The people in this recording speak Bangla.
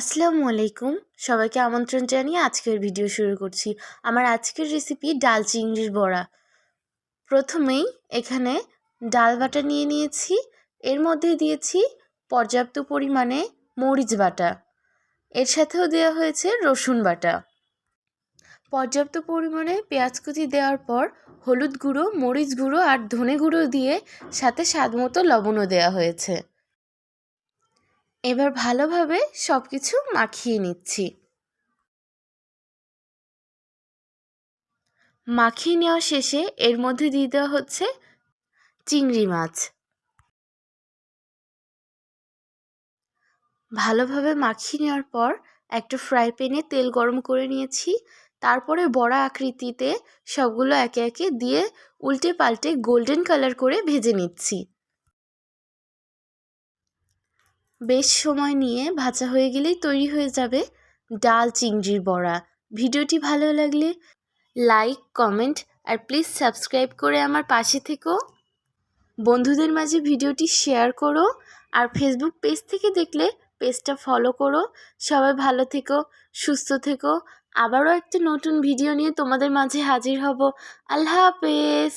আসসালামু আলাইকুম। সবাইকে আমন্ত্রণ জানিয়ে আজকের ভিডিও শুরু করছি। আমার আজকের রেসিপি ডাল চিংড়ির বড়া। প্রথমেই এখানে ডাল বাটা নিয়ে নিয়েছি। এর মধ্যে দিয়েছি পর্যাপ্ত পরিমাণে মরিচ বাটা। এর সাথেও দেওয়া হয়েছে রসুন বাটা। পর্যাপ্ত পরিমাণে পেঁয়াজ কুচি দেওয়ার পর হলুদ গুঁড়ো, মরিচ গুঁড়ো আর ধনে গুঁড়ো দিয়ে সাথে স্বাদ মতো লবণও দেওয়া হয়েছে। এবার ভালোভাবে সব কিছু মাখিয়ে নিচ্ছি। মাখিয়ে নেওয়া শেষে এর মধ্যে দিয়ে দেওয়া হচ্ছে চিংড়ি মাছ। ভালোভাবে মাখিয়ে নেওয়ার পর একটা ফ্রাই প্যানে তেল গরম করে নিয়েছি। তারপরে বড়া আকৃতিতে সবগুলো একে একে দিয়ে উল্টে পাল্টে গোল্ডেন কালার করে ভেজে নিচ্ছি। বেশ সময় নিয়ে ভাজা হয়ে গেলেই তৈরি হয়ে যাবে ডাল চিংড়ির বড়া। ভিডিওটি ভালো লাগলে লাইক, কমেন্ট আর প্লিজ সাবস্ক্রাইব করে আমার পাশে থেকো। বন্ধুদের মাঝে ভিডিওটি শেয়ার করো আর ফেসবুক পেজ থেকে দেখলে পেজটা ফলো করো। সবাই ভালো থেকো, সুস্থ থেকো। আবারও একটা নতুন ভিডিও নিয়ে তোমাদের মাঝে হাজির হব। আল্লাহ হাফেজ।